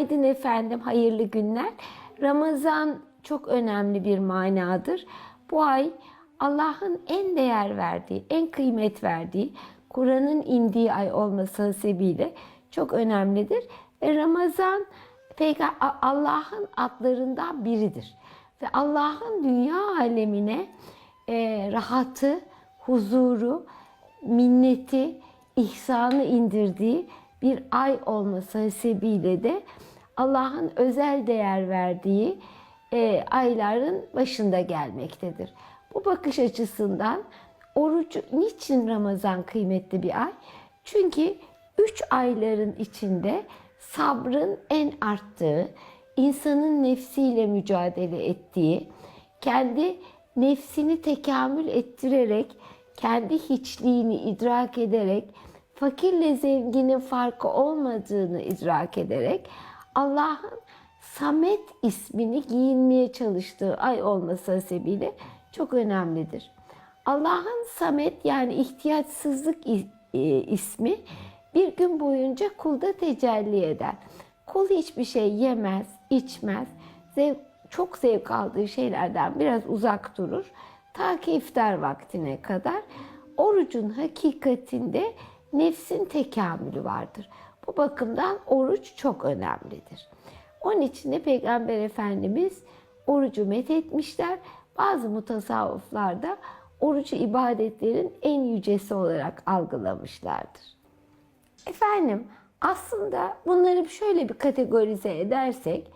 Günaydın efendim, hayırlı günler. Ramazan çok önemli bir manadır. Bu ay Allah'ın en değer verdiği, en kıymet verdiği, Kur'an'ın indiği ay olması sebebiyle çok önemlidir. Ve Ramazan Allah'ın adlarından biridir. Ve Allah'ın dünya alemine e, rahatı, huzuru, minneti, ihsanı indirdiği bir ay olması sebebiyle de Allah'ın özel değer verdiği e, ayların başında gelmektedir. Bu bakış açısından orucu niçin Ramazan kıymetli bir ay? Çünkü üç ayların içinde sabrın en arttığı, insanın nefsiyle mücadele ettiği, kendi nefsini tekamül ettirerek, kendi hiçliğini idrak ederek, fakirle zenginin farkı olmadığını idrak ederek Allah'ın Samet ismini giyinmeye çalıştığı ay olması sebebiyle çok önemlidir. Allah'ın Samet yani ihtiyaçsızlık e, ismi bir gün boyunca kulda tecelli eder. Kul hiçbir şey yemez, içmez, zevk, çok zevk aldığı şeylerden biraz uzak durur. Ta ki iftar vaktine kadar orucun hakikatinde nefsin tekamülü vardır. Bu bakımdan oruç çok önemlidir. Onun için de Peygamber Efendimiz orucu methetmişler. Bazı mutasavvıflar da orucu ibadetlerin en yücesi olarak algılamışlardır. Efendim aslında bunları şöyle bir kategorize edersek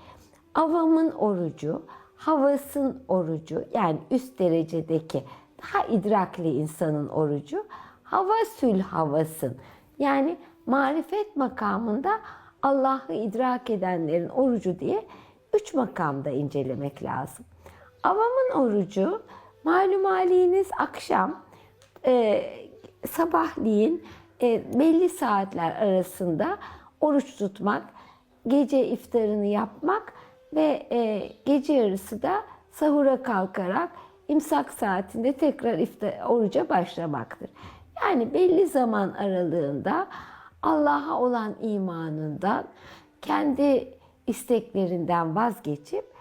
avamın orucu, havasın orucu yani üst derecedeki daha idrakli insanın orucu, havasül havasın yani marifet makamında Allah'ı idrak edenlerin orucu diye üç makamda incelemek lazım. Avamın orucu malum haliniz akşam e, sabahleyin e, belli saatler arasında oruç tutmak, gece iftarını yapmak ve e, gece yarısı da sahura kalkarak imsak saatinde tekrar iftar, oruca başlamaktır. Yani belli zaman aralığında Allah'a olan imanından, kendi isteklerinden vazgeçip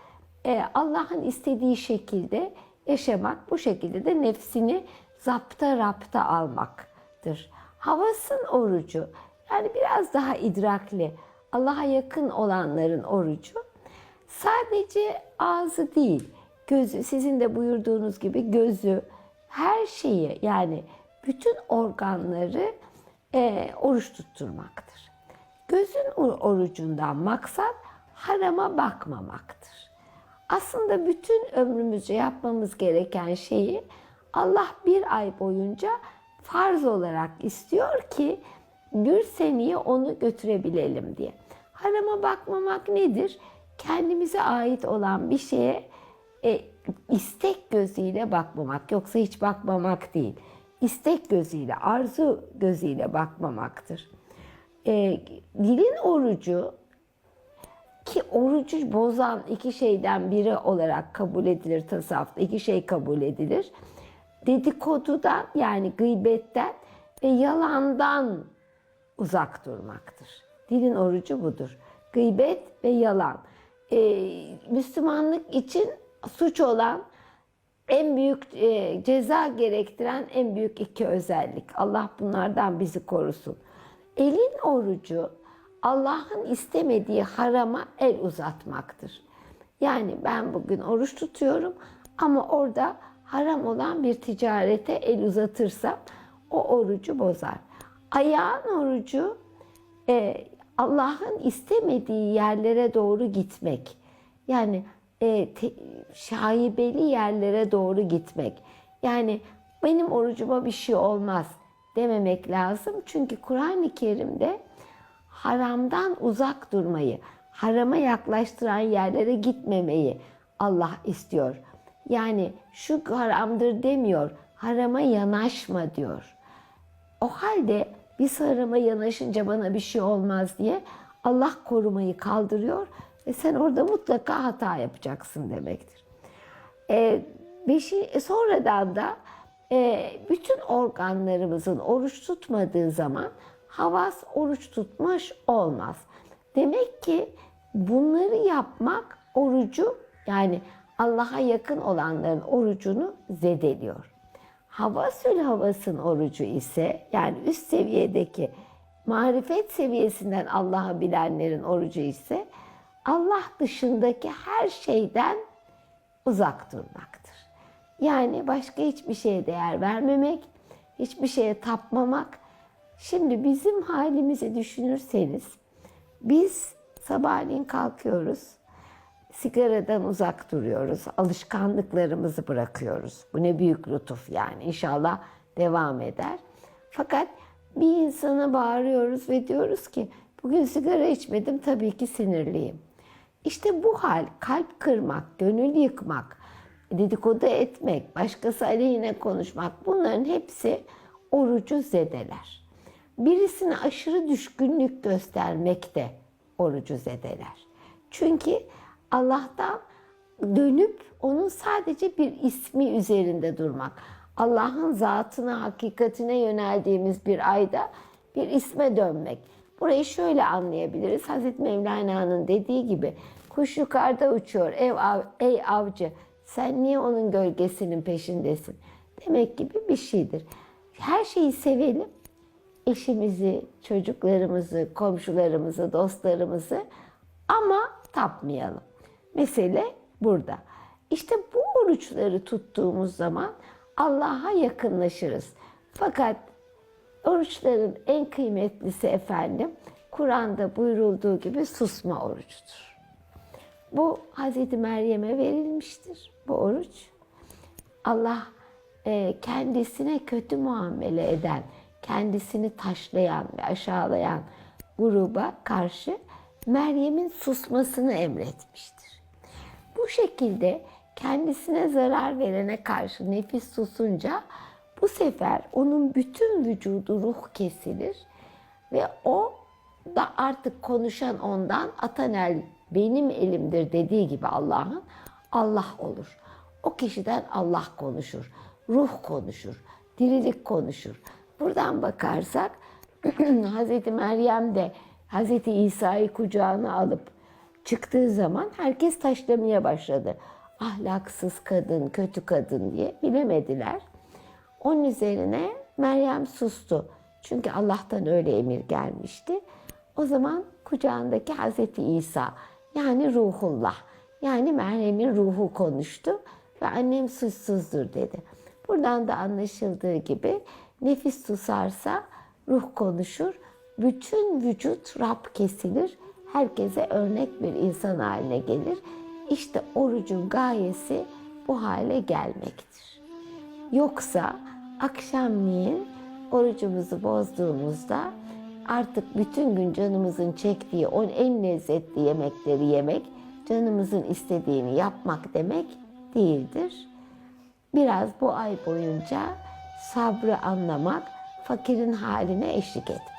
e, Allah'ın istediği şekilde yaşamak, bu şekilde de nefsini zapta rapta almaktır. Havasın orucu, yani biraz daha idrakli, Allah'a yakın olanların orucu, sadece ağzı değil, gözü, sizin de buyurduğunuz gibi gözü, her şeyi yani bütün organları e, oruç tutturmaktır. Gözün orucundan maksat harama bakmamaktır. Aslında bütün ömrümüzce yapmamız gereken şeyi Allah bir ay boyunca farz olarak istiyor ki bir seneye onu götürebilelim diye. Harama bakmamak nedir? Kendimize ait olan bir şeye e, istek gözüyle bakmamak. Yoksa hiç bakmamak değil. İstek gözüyle, arzu gözüyle bakmamaktır. E, dilin orucu ki orucu bozan iki şeyden biri olarak kabul edilir tasavvufta. İki şey kabul edilir. Dedikodudan yani gıybetten ve yalandan uzak durmaktır. Dilin orucu budur. Gıybet ve yalan. Ee, Müslümanlık için suç olan en büyük e, ceza gerektiren en büyük iki özellik. Allah bunlardan bizi korusun. Elin orucu Allah'ın istemediği harama el uzatmaktır. Yani ben bugün oruç tutuyorum ama orada haram olan bir ticarete el uzatırsam o orucu bozar. Ayağın orucu e, Allah'ın istemediği yerlere doğru gitmek. Yani e, te, şaibeli yerlere doğru gitmek. Yani benim orucuma bir şey olmaz dememek lazım. Çünkü Kur'an-ı Kerim'de haramdan uzak durmayı, harama yaklaştıran yerlere gitmemeyi Allah istiyor. Yani şu haramdır demiyor, harama yanaşma diyor. O halde biz harama yanaşınca bana bir şey olmaz diye Allah korumayı kaldırıyor ve sen orada mutlaka hata yapacaksın demektir. E, beşi, e, sonradan da e, bütün organlarımızın oruç tutmadığı zaman havas oruç tutmuş olmaz. Demek ki bunları yapmak orucu yani Allah'a yakın olanların orucunu zedeliyor. Havasül havasın orucu ise yani üst seviyedeki marifet seviyesinden Allah'ı bilenlerin orucu ise Allah dışındaki her şeyden uzak durmaktır. Yani başka hiçbir şeye değer vermemek, hiçbir şeye tapmamak. Şimdi bizim halimizi düşünürseniz biz sabahleyin kalkıyoruz. Sigaradan uzak duruyoruz. Alışkanlıklarımızı bırakıyoruz. Bu ne büyük lütuf yani. İnşallah devam eder. Fakat bir insana bağırıyoruz ve diyoruz ki bugün sigara içmedim tabii ki sinirliyim. İşte bu hal kalp kırmak, gönül yıkmak, dedikodu etmek, başkası aleyhine konuşmak bunların hepsi orucu zedeler. Birisine aşırı düşkünlük göstermek de orucu zedeler. Çünkü Allah'tan dönüp onun sadece bir ismi üzerinde durmak. Allah'ın zatına, hakikatine yöneldiğimiz bir ayda bir isme dönmek. Burayı şöyle anlayabiliriz. Hazreti Mevlana'nın dediği gibi kuş yukarıda uçuyor. Ev, av, ey avcı sen niye onun gölgesinin peşindesin? Demek gibi bir şeydir. Her şeyi sevelim. Eşimizi, çocuklarımızı, komşularımızı, dostlarımızı ama tapmayalım. Mesele burada. İşte bu oruçları tuttuğumuz zaman Allah'a yakınlaşırız. Fakat oruçların en kıymetlisi efendim Kur'an'da buyurulduğu gibi susma orucudur. Bu Hazreti Meryem'e verilmiştir bu oruç. Allah e, kendisine kötü muamele eden, kendisini taşlayan ve aşağılayan gruba karşı Meryem'in susmasını emretmiştir. Bu şekilde kendisine zarar verene karşı nefis susunca bu sefer onun bütün vücudu ruh kesilir ve o da artık konuşan ondan Atanel benim elimdir dediği gibi Allah'ın Allah olur. O kişiden Allah konuşur, ruh konuşur, dirilik konuşur. Buradan bakarsak Hazreti Meryem de Hazreti İsa'yı kucağına alıp çıktığı zaman herkes taşlamaya başladı. Ahlaksız kadın, kötü kadın diye bilemediler. Onun üzerine Meryem sustu. Çünkü Allah'tan öyle emir gelmişti. O zaman kucağındaki Hazreti İsa yani ruhullah yani Meryem'in ruhu konuştu ve annem suçsuzdur dedi. Buradan da anlaşıldığı gibi nefis susarsa ruh konuşur, bütün vücut Rab kesilir, herkese örnek bir insan haline gelir. İşte orucun gayesi bu hale gelmektir. Yoksa akşamleyin orucumuzu bozduğumuzda artık bütün gün canımızın çektiği o en lezzetli yemekleri yemek, canımızın istediğini yapmak demek değildir. Biraz bu ay boyunca sabrı anlamak, fakirin haline eşlik etmek.